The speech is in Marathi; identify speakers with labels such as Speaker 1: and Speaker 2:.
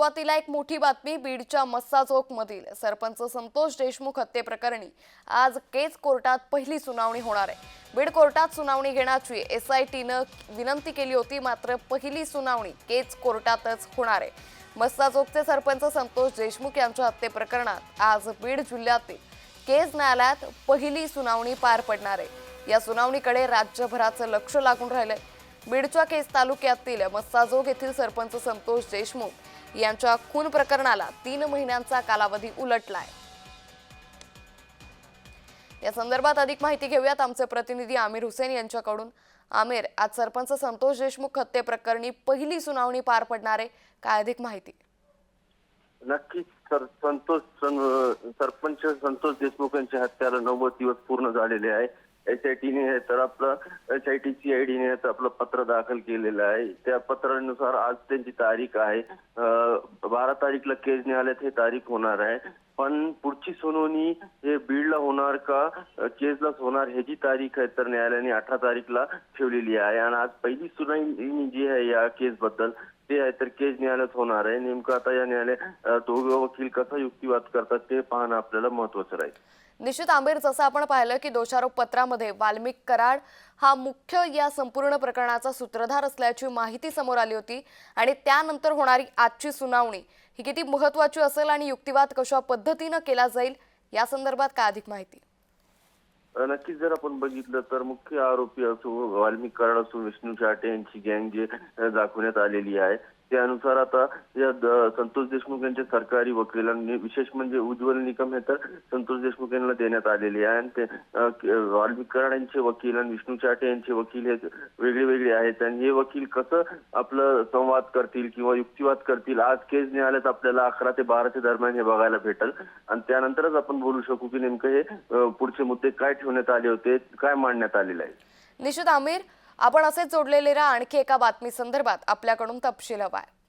Speaker 1: सुरुवातीला एक मोठी बातमी बीडच्या मस्सा चौकमधील. सरपंच संतोष देशमुख हत्येप्रकरणी आज केज कोर्टात पहिली सुनावणी होणार आहे. बीड कोर्टात सुनावणी घेण्याची एस आय टीनं विनंती केली होती मात्र पहिली सुनावणी केज कोर्टातच होणार आहे. मस्सा चौकचे सरपंच संतोष देशमुख यांच्या हत्येप्रकरणात आज बीड जिल्ह्यातील केज न्यायालयात पहिली सुनावणी पार पडणार आहे. या सुनावणीकडे राज्यभराचं लक्ष लागून राहिलंय. बीडच्या केस तालुक्यातील मस्साजोग येथील सरपंच संतोष देशमुख यांच्या खून प्रकरणाला तीन महिन्यांचा कालावधी उलटलाय. या संदर्भात अधिक माहिती घेऊयात. आमचे प्रतिनिधी आमिर हुसेन यांच्याकडून. आमिर आज सरपंच संतोष देशमुख हत्ये प्रकरणी पहिली सुनावणी पार पडणारे काय अधिक माहिती?
Speaker 2: नक्कीच सर संतोष सरपंच संतोष देशमुख यांच्या हत्याला नव्वद दिवस पूर्ण झालेले आहे. एस आय टीने तर आपलं S I T C I डीने तर आपलं पत्र दाखल केलेलं आहे. त्या पत्रानुसार आज त्यांची तारीख आहे. बारा तारीखला केस न्यायालयात हे तारीख होणार आहे. पण पुढची सुनावणी हे बीडला होणार का? केसलाच होणार. ह्याची तारीख आहे तर न्यायालयाने अठरा तारीखला ठेवलेली आहे. आणि आज पहिली सुनावणी जी आहे या केस बद्दल ते आहे तर केज न्यायालयात होणार आहे. नेमकं आता या न्यायालय अं, दोघे वकील कसा युक्तिवाद करतात ते पाहणं आपल्याला महत्वाचं राहील.
Speaker 1: निश्चित आंबेर जसं आपण पाहिलं की दोषारोप पत्रामध्ये वाल्मिक कराड हा मुख्य या संपूर्ण प्रकरणाचा सूत्रधार असल्याची माहिती समोर आली होती आणि त्यानंतर होणारी आजची सुनावणी ही किती महत्वाची असेल आणि युक्तिवाद कशा पद्धतीनं केला जाईल या संदर्भात काय अधिक माहिती?
Speaker 2: नक्कीच जर आपण बघितलं तर मुख्य आरोपी असो वाल्मिक कराड असो विष्णू चाटे यांची गँग जे दाखवण्यात आलेली आहे. त्यानुसार आता या संतोष देशमुख यांच्या सरकारी वकिलांनी विशेष म्हणजे उज्ज्वल निकम हे तर संतोष देशमुख यांना देण्यात आलेले आहे. आणि ते वाल्मिक कराड यांचे वकील आणि विष्णू चाटे यांचे वकील हे वेगळे वेगळे आहेत. आणि हे वकील कसं आपलं संवाद करतील किंवा युक्तिवाद करतील आज केस न्यायालयात आपल्याला अकरा ते बाराच्या दरम्यान हे बघायला भेटल. आणि त्यानंतरच आपण बोलू शकू की नेमकं हे पुढचे मुद्दे काय ठेवण्यात आले होते काय मांडण्यात आलेलं आहे.
Speaker 1: निश्चित आमिर आपण असेच जोडलेले राहा आणखी एका बातमी संदर्भात. आपल्याकडून तपशील हवाय.